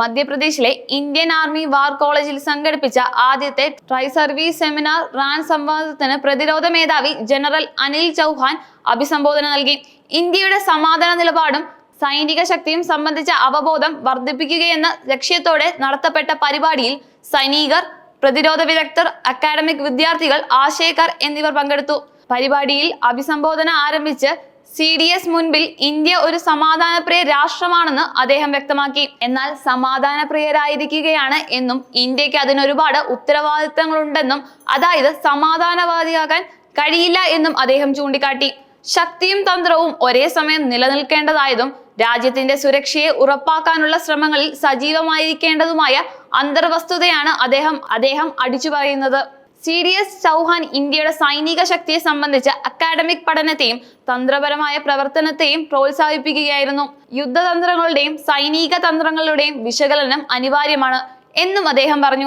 മധ്യപ്രദേശിലെ Indian army വാർ കോളേജിൽ സംഘടിപ്പിച്ച ആദ്യത്തെ ട്രൈ സർവീസ് സെമിനാർ റാൻ സംവാദത്തിന് പ്രതിരോധ മേധാവി ജനറൽ അനിൽ ചൗഹാൻ അഭിസംബോധന നൽകി. ഇന്ത്യയുടെ സമാധാന നിലപാടും സൈനിക ശക്തിയും സംബന്ധിച്ച അവബോധം വർദ്ധിപ്പിക്കുകയെന്ന ലക്ഷ്യത്തോടെ നടത്തപ്പെട്ട പരിപാടിയിൽ സൈനികർ പ്രതിരോധ വിദഗ്ധർ അക്കാഡമിക് വിദ്യാർത്ഥികൾ ആശയക്കാർ എന്നിവർ പങ്കെടുത്തു. പരിപാടിയിൽ അഭിസംബോധന ആരംഭിച്ച് സി ഡി എസ് മുൻപിൽ ഇന്ത്യ ഒരു സമാധാനപ്രിയ രാഷ്ട്രമാണെന്ന് അദ്ദേഹം വ്യക്തമാക്കി. എന്നാൽ സമാധാനപ്രിയരായിരിക്കുകയാണ് എന്നും ഇന്ത്യയ്ക്ക് അതിനൊരുപാട് ഉത്തരവാദിത്തങ്ങളുണ്ടെന്നും അതായത് സമാധാനവാദിയാകാൻ കഴിയില്ല എന്നും അദ്ദേഹം ചൂണ്ടിക്കാട്ടി. ശക്തിയും തന്ത്രവും ഒരേ സമയം നിലനിൽക്കേണ്ടതായതും രാജ്യത്തിന്റെ സുരക്ഷയെ ഉറപ്പാക്കാനുള്ള ശ്രമങ്ങളിൽ സജീവമായിരിക്കേണ്ടതുമായ അന്തർവസ്തുതയാണ് അദ്ദേഹം അദ്ദേഹം അടിച്ചു പറയുന്നത്. സി ഡി എസ് ചൗഹാൻ ഇന്ത്യയുടെ സൈനിക ശക്തിയെ സംബന്ധിച്ച അക്കാഡമിക് പഠനത്തെയും തന്ത്രപരമായ പ്രവർത്തനത്തെയും പ്രോത്സാഹിപ്പിക്കുകയായിരുന്നു. യുദ്ധതന്ത്രങ്ങളുടെയും സൈനിക തന്ത്രങ്ങളുടെയും വിശകലനം അനിവാര്യമാണ് എന്നും അദ്ദേഹം പറഞ്ഞു.